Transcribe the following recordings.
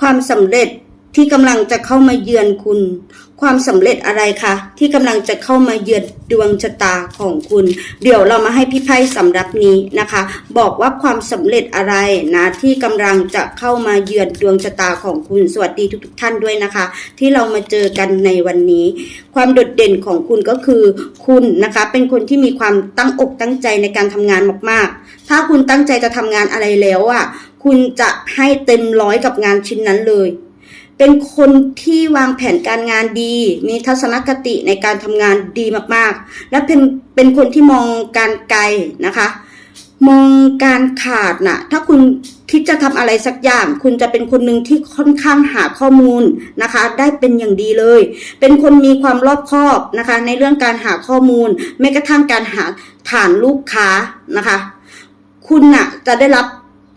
ความสำเร็จที่กำลังจะเข้ามาเยือนคุณ ความสำเร็จอะไรคะที่กำลังจะเข้ามาเยือนดวงชะตาของคุณ เดี๋ยวเรามาให้พี่ไพ่สำหรับนี้นะคะ บอกว่าความสำเร็จอะไรนะที่กำลังจะเข้ามาเยือนดวงชะตาของคุณ สวัสดีทุกๆท่านด้วยนะคะ ที่เรามาเจอกันในวันนี้ ความโดดเด่นของคุณก็คือ คุณนะคะเป็นคนที่มีความตั้งอกตั้งใจในการทำงานมากๆ ถ้าคุณตั้งใจจะทำงานอะไรแล้วอะ คุณจะให้เต็มร้อยกับงานชิ้นนั้นเลย เป็นคนที่วางแผนการงานดี มีทัศนคติในการทำงานดีมากๆ และเป็นเป็นคนที่มองการไกลนะคะ มองการขาดน่ะ ถ้าคุณคิดจะทำอะไรสักอย่าง คุณจะเป็นคนหนึ่งที่ค่อนข้างหาข้อมูลนะคะ ได้เป็นอย่างดีเลย เป็นคนมีความรอบคอบนะคะ ในเรื่องการหาข้อมูลแม้กระทั่งการหาฐานลูกค้านะคะ คุณน่ะจะได้รับ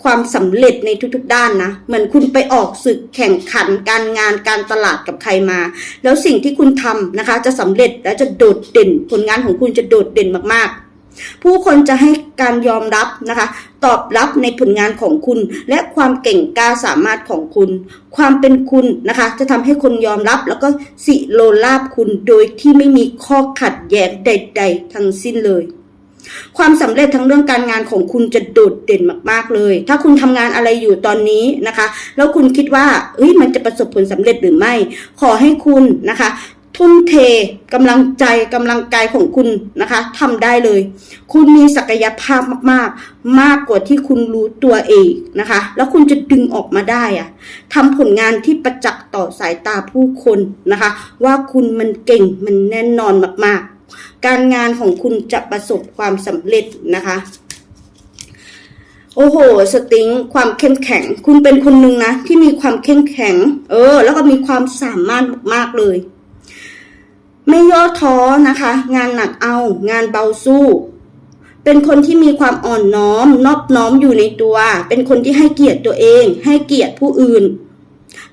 ความสำเร็จในทุกๆด้านนะเหมือนคุณไปออกศึกแข่งขันการงานการตลาดกับใครมา แล้วสิ่งที่คุณทำนะคะ จะสำเร็จและจะโดดเด่น ผลงานของคุณจะโดดเด่นมากๆ ผู้คนจะให้การยอมรับนะคะ ตอบรับในผลงานของคุณ และความเก่งกล้าสามารถของคุณ ความเป็นคุณนะคะ จะทำให้คนยอมรับแล้วก็สิโลลาบคุณโดยที่ไม่มีข้อขัดแย้งใด ๆ ทั้งสิ้นเลย ความสำเร็จทั้งเรื่องการงานของคุณจะโดดเด่นมาก ๆ เลย ถ้าคุณทำงานอะไรอยู่ตอนนี้นะคะ แล้วคุณคิดว่าเอ้ยมันจะประสบผลสำเร็จหรือไม่ ขอให้คุณนะคะ ทุ่มเทกำลังใจกำลังกายของคุณนะคะทำได้เลย คุณมีศักยภาพมาก ๆ มากกว่าที่คุณรู้ตัวเองนะคะ แล้วคุณจะดึงออกมาได้อะทำผลงานที่ประจักษ์ต่อสายตาผู้คนนะคะ ว่าคุณมันเก่งมันแน่นอนมาก ๆ การงานของคุณจะประสบความสำเร็จนะคะ โอ้โห สติงความเข้มแข็ง คุณเป็นคนหนึ่งนะ ที่มีความเข้มแข็ง เออ แล้วก็มีความสามารถมากๆเลย ไม่ย่อท้อนะคะ งานหนักเอา งานเบาสู้ เป็นคนที่มีความอ่อนน้อม นอบน้อมอยู่ในตัว เป็นคนที่ให้เกียรติตัวเอง ให้เกียรติผู้อื่น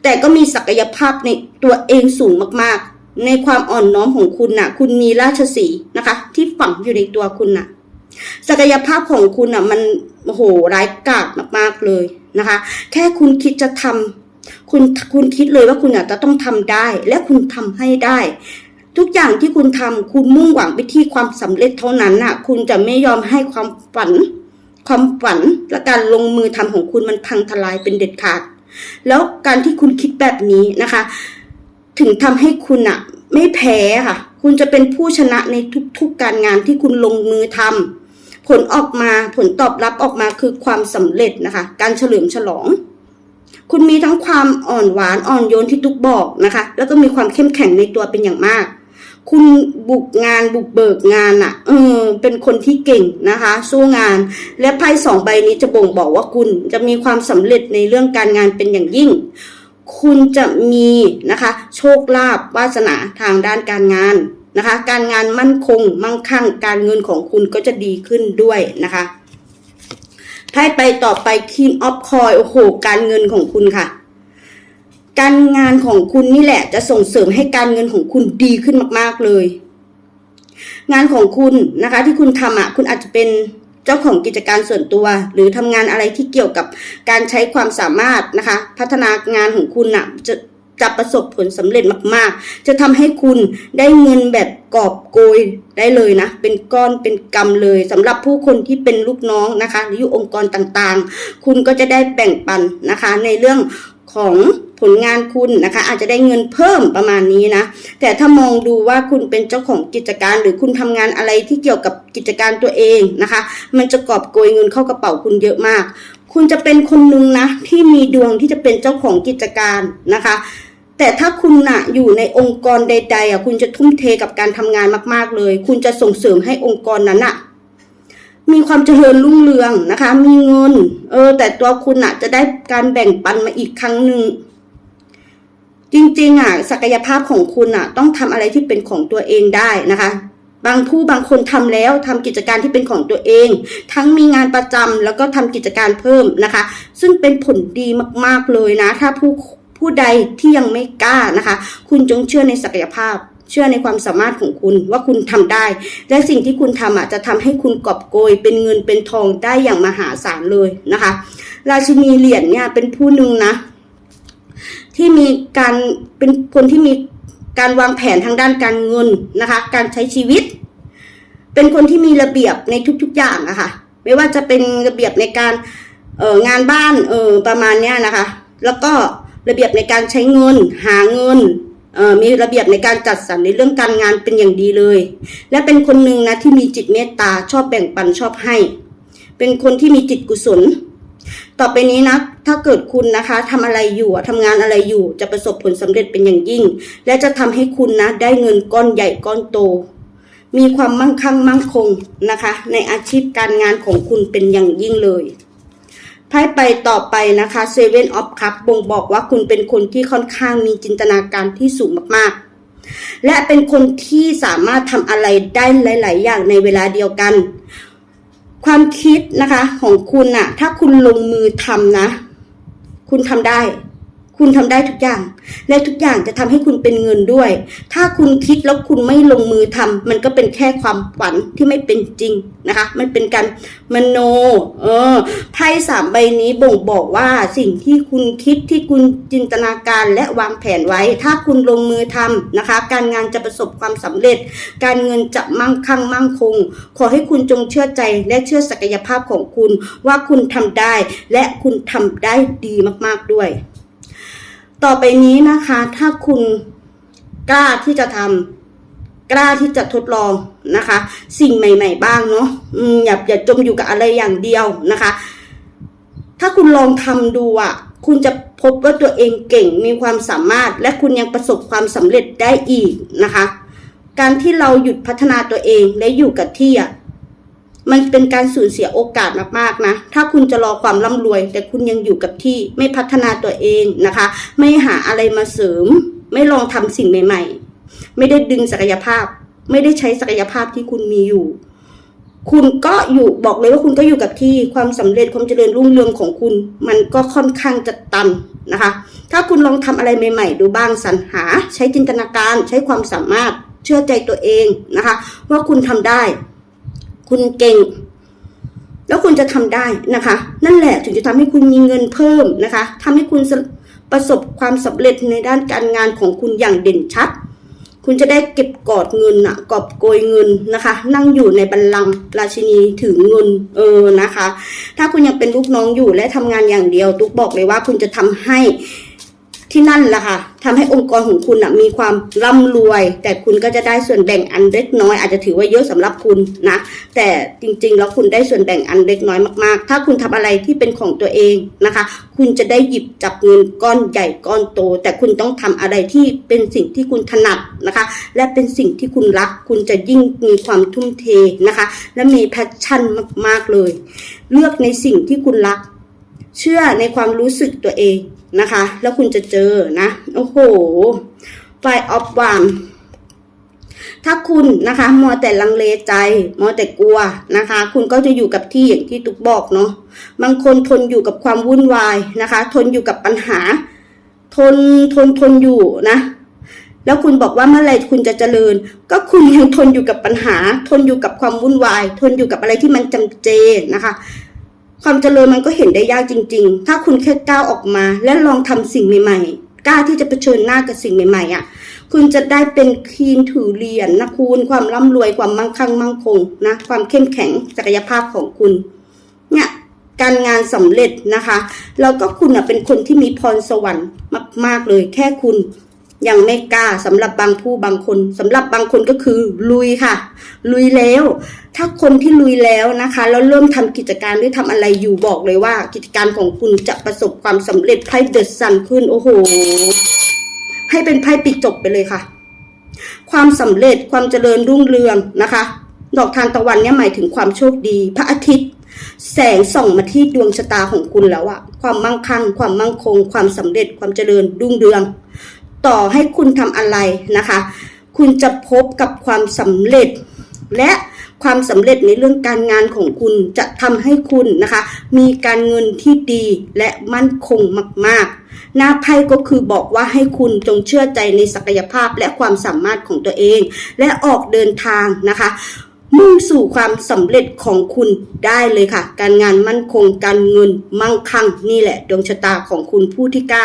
แต่ก็มีศักยภาพในตัวเองสูงมากๆ ในความอ่อนน้อมของคุณน่ะ คุณมีราชสีนะคะ ที่ฝังอยู่ในตัวคุณน่ะ ศักยภาพของคุณอะ มันโอ้โหร้ายกาจมากๆเลยนะคะ แค่คุณคิดจะทำคุณคุณคิดเลยว่าคุณอะจะต้องทำได้ และคุณทำให้ได้ ทุกอย่างที่คุณทำคุณมุ่งหวังไปที่ความสำเร็จเท่านั้นน่ะ คุณจะไม่ยอมให้ความฝัน ความฝันและการลงมือทำของคุณมันพังทลายเป็นเด็ดขาด แล้วการที่คุณคิดแบบนี้นะคะ ถึงทำให้คุณอะไม่แพ้ค่ะ คุณจะเป็นผู้ชนะในทุกๆการงานที่คุณลงมือทำผลออกมาผลตอบรับออกมาคือความสำเร็จนะคะ การเฉลิมฉลอง คุณมีทั้งความอ่อนหวานอ่อนโยนที่ทุกบอกนะคะ แล้วก็มีความเข้มแข็งในตัวเป็นอย่างมากคุณบุกงานบุกเบิกงานอะ่ะ เออ เป็นคนที่เก่งนะคะ สู้งาน และไพ่สองใบนี้จะบ่งบอกว่าคุณจะมีความสำเร็จในเรื่องการงานเป็นอย่างยิ่ง คุณจะมีนะคะ โชคลาภวาสนาทางด้านการงานนะคะ การงานมั่นคง มั่งคั่ง การเงินของคุณก็จะดีขึ้นด้วยนะคะไพ่ไปต่อไป King of Coin โอ้โหการเงินของคุณค่ะ การงานของคุณนี่แหละ จะส่งเสริมให้การเงินของคุณดีขึ้นมาก ๆเลย งานของคุณนะคะ ที่คุณทำอะ คุณอาจจะเป็น เจ้าของกิจการส่วนตัว หรือทำงานอะไรที่เกี่ยวกับการใช้ความสามารถนะคะ พัฒนางานของคุณอะจะจะประสบผลสำเร็จมากๆ จะทำให้คุณได้เงินแบบกอบโกยได้เลยนะ เป็นก้อนเป็นกำเลยสำหรับผู้คนที่เป็นลูกน้องนะคะ หรืออยู่องค์กรต่างๆ คุณก็จะได้แบ่งปันนะคะ ในเรื่องของผลงานคุณนะคะ อาจจะได้เงินเพิ่มประมาณนี้นะ แต่ถ้ามองดูว่าคุณเป็นเจ้าของกิจการหรือคุณทำงานอะไรที่เกี่ยวกับกิจการตัวเองนะคะ มันจะกอบโกยเงินเข้ากระเป๋าคุณเยอะมาก คุณจะเป็นคนนึงนะที่มีดวงที่จะเป็นเจ้าของกิจการนะคะแต่ถ้าคุณน่ะอยู่ในองค์กรใด ๆอะคุณจะทุ่มเทกับการทำงานมาก ๆ เลย คุณจะส่งเสริมให้องค์กรนั้นอะ มีความเจริญรุ่งเรืองนะคะ มีเงิน เออ แต่ตัวคุณอะ จะได้การแบ่งปันมาอีกครั้งหนึ่ง จริงๆอะศักยภาพของคุณอะ ต้องทำอะไรที่เป็นของตัวเองได้นะคะ บางผู้บางคนทำแล้วทำกิจการที่เป็นของตัวเอง ทั้งมีงานประจำแล้วก็ทำกิจการเพิ่มนะคะ ซึ่งเป็นผลดีมากๆเลยนะ ถ้าผู้ผู้ใดที่ยังไม่กล้านะคะ คุณจงเชื่อในศักยภาพเชื่อในความสามารถของคุณว่าคุณทำได้ และสิ่งที่คุณทำอะจะทำให้คุณกอบโกย เป็นเงินเป็นทองได้อย่างมหาศาลเลยนะคะ ราชินีเหรียญเนี่ยเป็นผู้หนึ่งนะ การเป็นคนที่มีการวางแผนทางด้านการเงินนะคะ การใช้ชีวิต เป็นคนที่มีระเบียบในทุกๆอย่างอะคะไม่ว่าจะเป็นระเบียบในการเอองานบ้านเออประมาณเนี้ยนะคะ แล้วก็ระเบียบในการใช้เงิน หาเงินเออมีระเบียบในการจัดสรรในเรื่องการงานเป็นอย่างดีเลย และเป็นคนหนึ่งนะที่มีจิตเมตตาชอบแบ่งปันชอบให้ เป็นคนที่มีจิตกุศล ต่อไปนี้นะ ถ้าเกิดคุณนะคะทำอะไรอยู่ทำงานอะไรอยู่จะประสบผลสำเร็จเป็นอย่างยิ่ง และจะทำให้คุณนะได้เงินก้อนใหญ่ก้อนโต มีความมั่งคั่งมั่งคงนะคะ ในอาชีพการงานของคุณเป็นอย่างยิ่งเลยไพ่ไปต่อไปนะคะเซเว่นออฟคัพบ่งบอกว่าคุณเป็นคนที่ค่อนข้างมีจินตนาการที่สูงมากๆ และเป็นคนที่สามารถทำอะไรได้หลาย ๆ อย่างในเวลาเดียวกัน ความคิดนะคะของคุณน่ะถ้าคุณลงมือทำนะ คุณทำได้ คุณทำได้ทุกอย่าง และทุกอย่างจะทำให้คุณเป็นเงินด้วย ถ้าคุณคิดแล้วคุณไม่ลงมือทำมันก็เป็นแค่ความฝันที่ไม่เป็นจริงนะคะ มันเป็นการมโน เออ ไพ่สามใบนี้บ่งบอกว่าสิ่งที่คุณคิดที่คุณจินตนาการและวางแผนไว้ ถ้าคุณลงมือทำนะคะ การงานจะประสบความสำเร็จ การเงินจะมั่งคั่งมั่งคง ขอให้คุณจงเชื่อใจและเชื่อศักยภาพของคุณว่าคุณทำได้และคุณทำได้ดีมากๆด้วย ต่อไปนี้นะคะ ถ้าคุณกล้าที่จะทำกล้าที่จะทดลองนะคะ สิ่งใหม่ ๆ บ้างเนาะอย่าอย่าจมอยู่กับอะไรอย่างเดียวนะคะ ถ้าคุณลองทำดูอะ คุณจะพบว่าตัวเองเก่งมีความสามารถ และคุณยังประสบความสำเร็จได้อีกนะคะ การที่เราหยุดพัฒนาตัวเองและอยู่กับที่อะ มันเป็นการสูญเสียโอกาสมากๆนะ ถ้าคุณจะรอความร่ำรวย แต่คุณยังอยู่กับที่ไม่พัฒนาตัวเองนะคะ ไม่หาอะไรมาเสริม ไม่ลองทำสิ่งใหม่ ๆ ไม่ได้ดึงศักยภาพ ไม่ได้ใช้ศักยภาพที่คุณมีอยู่ คุณก็อยู่บอกเลยว่าคุณก็อยู่กับที่ความสำเร็จความเจริญรุ่งเรืองของคุณ มันก็ค่อนข้างจะตันนะคะ ถ้าคุณลองทำอะไรใหม่ ๆ ดูบ้างสรรหา ใช้จินตนาการใช้ความสามารถเชื่อใจตัวเองนะคะ ว่าคุณทำได้ คุณเก่ง แล้วคุณจะทำได้นะคะ นั่นแหละถึงจะทำให้คุณมีเงินเพิ่มนะคะทำให้คุณประสบความสำเร็จในด้านการงานของคุณอย่างเด่นชัด คุณจะได้เก็บกอดเงินอะกอบโกยเงินนะคะ นั่งอยู่ในบัลลังก์ราชินีถือเงินเออนะคะ ถ้าคุณยังเป็นลูกน้องอยู่และทำงานอย่างเดียว ตุ๊กบอกเลยว่าคุณจะทำให้ ที่นั่นแหละค่ะทำให้องค์กรของคุณนะมีความร่ำรวย แต่คุณก็จะได้ส่วนแบ่งอันเล็กน้อย อาจจะถือว่าเยอะสำหรับคุณนะแต่จริงๆแล้วคุณได้ส่วนแบ่งอันเล็กน้อยมากๆ ถ้าคุณทำอะไรที่เป็นของตัวเองนะคะ คุณจะได้หยิบจับเงินก้อนใหญ่ก้อนโต แต่คุณต้องทำอะไรที่เป็นสิ่งที่คุณถนัดนะคะ และเป็นสิ่งที่คุณรัก คุณจะยิ่งมีความทุ่มเทนะคะ และมีแพชชั่นมากๆเลย เลือกในสิ่งที่คุณรัก เชื่อในความรู้สึกตัวเอง นะคะ แล้วคุณจะเจอนะ โอ้โหไฟออฟวามถ้าคุณนะคะมัวแต่ลังเลใจมัวแต่กลัวนะคะ คุณก็จะอยู่กับที่อย่างที่ตุกบอกเนาะบางคนทนอยู่กับความวุ่นวายนะคะ ทนอยู่กับปัญหา ทนทนทนอยู่นะ แล้วคุณบอกว่าเมื่อไหรคุณจะเจริญ ก็คุณยังทนอยู่กับปัญหา ทนอยู่กับความวุ่นวาย ทนอยู่กับอะไรที่มันจำเจนะคะ ความเจริญมันก็เห็นได้ยากจริง ๆ ถ้าคุณแค่ก้าวออกมา และลองทำสิ่งใหม่ ๆ กล้าที่จะเผชิญหน้ากับสิ่งใหม่ๆอะ คุณจะได้เป็นคีนถือเหรียญนะคุณความร่ำรวยความมั่งคั่งมั่งคงนะ ความเข้มแข็งศักยภาพของคุณ เนี่ยการงานสำเร็จนะคะ แล้วก็คุณอะเป็นคนที่มีพรสวรรค์มาก ๆเลย แค่คุณ ยังไม่กล้าสำหรับบางผู้บางคนสำหรับบางคนก็คือลุยค่ะ ลุยแล้ว ถ้าคนที่ลุยแล้วนะคะแล้วเริ่มทำกิจการหรือทำอะไรอยู่บอกเลยว่า กิจการของคุณจะประสบความสำเร็จไพ่เดอะซันขึ้นโอ้โหให้เป็นไพ่ปิดจบไปเลยค่ะ ความสำเร็จความเจริญรุ่งเรืองนะคะ ดอกทานตะวันเนี่ยหมายถึงความโชคดี พระอาทิตย์ แสงส่องมาที่ดวงชะตาของคุณแล้วอะความมั่งคั่ง ความมั่งคง ความสำเร็จความเจริญรุ่งเรือง ต่อให้คุณทำอะไรนะคะ คุณจะพบกับความสำเร็จ และความสำเร็จในเรื่องการงานของคุณจะทำให้คุณนะคะ มีการเงินที่ดีและมั่นคงมากๆหน้าไพ่ก็คือบอกว่าให้คุณจงเชื่อใจในศักยภาพและความสามารถของตัวเอง และออกเดินทางนะคะ มุ่งสู่ความสำเร็จของคุณได้เลยค่ะ การงานมั่นคงการเงินมั่งคั่งนี่แหละ ดวงชะตาของคุณผู้ที่กล้า